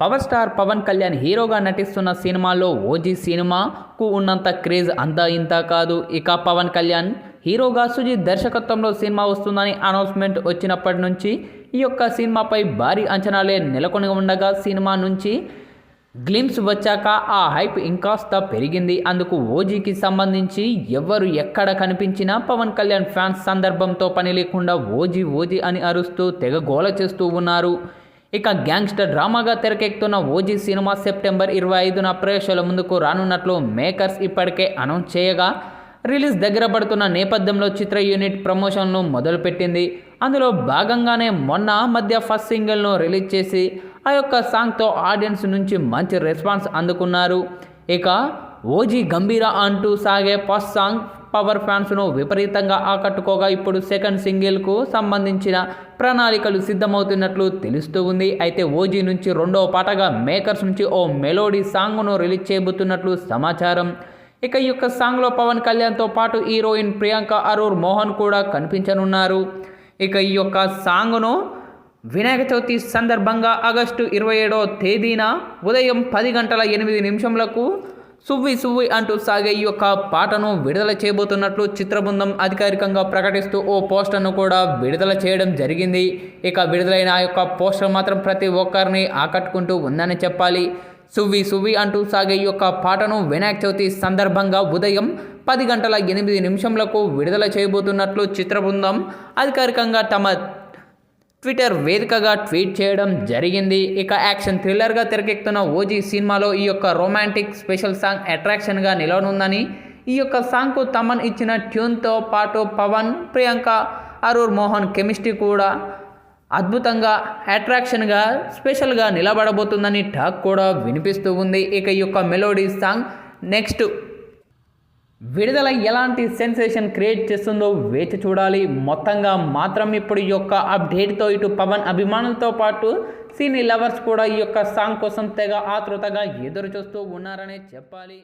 Power star Pawan Kalyan హీరోగా నటిస్తున్న సినిమాలో ఓజీ సినిమాకు ఉన్నంత క్రేజ్ అంతా ఇంత కాదు. ఇక పవన్ కళ్యాణ్ హీరోగా సుజిత్ దర్శకత్వంలో సినిమా వస్తుందని అనౌన్స్మెంట్ వచ్చినప్పటి నుంచి ఈ యొక్క సినిమాపై భారీ అంచనాలే నెలకొని ఉండగా సినిమా నుంచి గ్లిమ్స్ వచ్చాక ఆ హైప్ ఇంకాస్త పెరిగింది. అందుకు ఓజీకి సంబంధించి ఎవరు ఎక్కడ కనిపించినా పవన్ కళ్యాణ్ ఫ్యాన్స్ సందర్భంతో పని లేకుండా ఓజీ ఓజీ అని అరుస్తూ తెగ గోల చేస్తూ ఉన్నారు. ఇక గ్యాంగ్స్టర్ డ్రామాగా తెరకెక్కుతున్న ఓజీ సినిమా సెప్టెంబర్ ఇరవై ఐదున ప్రేక్షకుల ముందుకు రానున్నట్లు మేకర్స్ ఇప్పటికే అనౌన్స్ చేయగా రిలీజ్ దగ్గర పడుతున్న నేపథ్యంలో చిత్ర యూనిట్ ప్రమోషన్ను మొదలుపెట్టింది. అందులో భాగంగానే మొన్న మధ్య ఫస్ట్ సింగిల్ను రిలీజ్ చేసి ఆ యొక్క సాంగ్తో ఆడియన్స్ నుంచి మంచి రెస్పాన్స్ అందుకున్నారు. ఇక ఓజీ గంభీర అంటూ సాగే ఫస్ట్ సాంగ్ పవర్ ఫ్యాన్స్ను విపరీతంగా ఆకట్టుకోగా ఇప్పుడు సెకండ్ సింగిల్కు సంబంధించిన ప్రణాళికలు సిద్ధమవుతున్నట్లు తెలుస్తూ ఉంది. అయితే ఓజీ నుంచి రెండో పాటగా మేకర్స్ నుంచి ఓ మెలోడీ సాంగ్ను రిలీజ్ చేయబోతున్నట్లు సమాచారం. ఇక ఈ యొక్క సాంగ్లో పవన్ కళ్యాణ్తో పాటు హీరోయిన్ ప్రియాంక అరూర్ మోహన్ కూడా కనిపించనున్నారు. ఇక ఈ యొక్క సాంగ్ను వినాయక చవితి సందర్భంగా ఆగస్టు ఇరవై ఏడవ తేదీన ఉదయం పది గంటల ఎనిమిది నిమిషంలకు సువ్వి సువ్వి అంటూ సాగే ఈ యొక్క పాటను విడుదల చేయబోతున్నట్లు చిత్రబృందం అధికారికంగా ప్రకటిస్తూ ఓ పోస్టర్ను కూడా విడుదల చేయడం జరిగింది. ఇక విడుదలైన ఆ యొక్క పోస్టర్ మాత్రం ప్రతి ఒక్కరిని ఆకట్టుకుంటూ ఉందని చెప్పాలి. సువ్వి సువ్వి అంటూ సాగే ఈ యొక్క పాటను వినాయక చవితి సందర్భంగా ఉదయం పది గంటల ఎనిమిది నిమిషంలకు విడుదల చేయబోతున్నట్లు చిత్రబృందం అధికారికంగా తమ ట్విట్టర్ వేదికగా ట్వీట్ చేయడం జరిగింది. ఇక యాక్షన్ థ్రిల్లర్గా తెరకెక్కుతున్న ఓజీ సినిమాలో ఈ యొక్క రొమాంటిక్ స్పెషల్ సాంగ్ అట్రాక్షన్గా నిలవనుందని ఈ యొక్క సాంగ్కు తమన్ ఇచ్చిన ట్యూన్తో పాటు పవన్ ప్రియాంక అరూర్ మోహన్ కెమిస్ట్రీ కూడా అద్భుతంగా అట్రాక్షన్గా స్పెషల్గా నిలబడబోతుందని టాక్ కూడా వినిపిస్తూ ఉంది. ఇక ఈ యొక్క మెలోడీ సాంగ్ నెక్స్ట్ విడుదల ఎలాంటి సెన్సేషన్ క్రియేట్ చేస్తుందో వేచి చూడాలి. మొత్తంగా మాత్రం ఇప్పుడు ఈ యొక్క అప్డేట్తో ఇటు పవన్ అభిమానులతో పాటు సినీ లవర్స్ కూడా ఈ యొక్క సాంగ్ కోసం తెగ ఆతృతగా ఎదురు చూస్తూ ఉన్నారనే చెప్పాలి.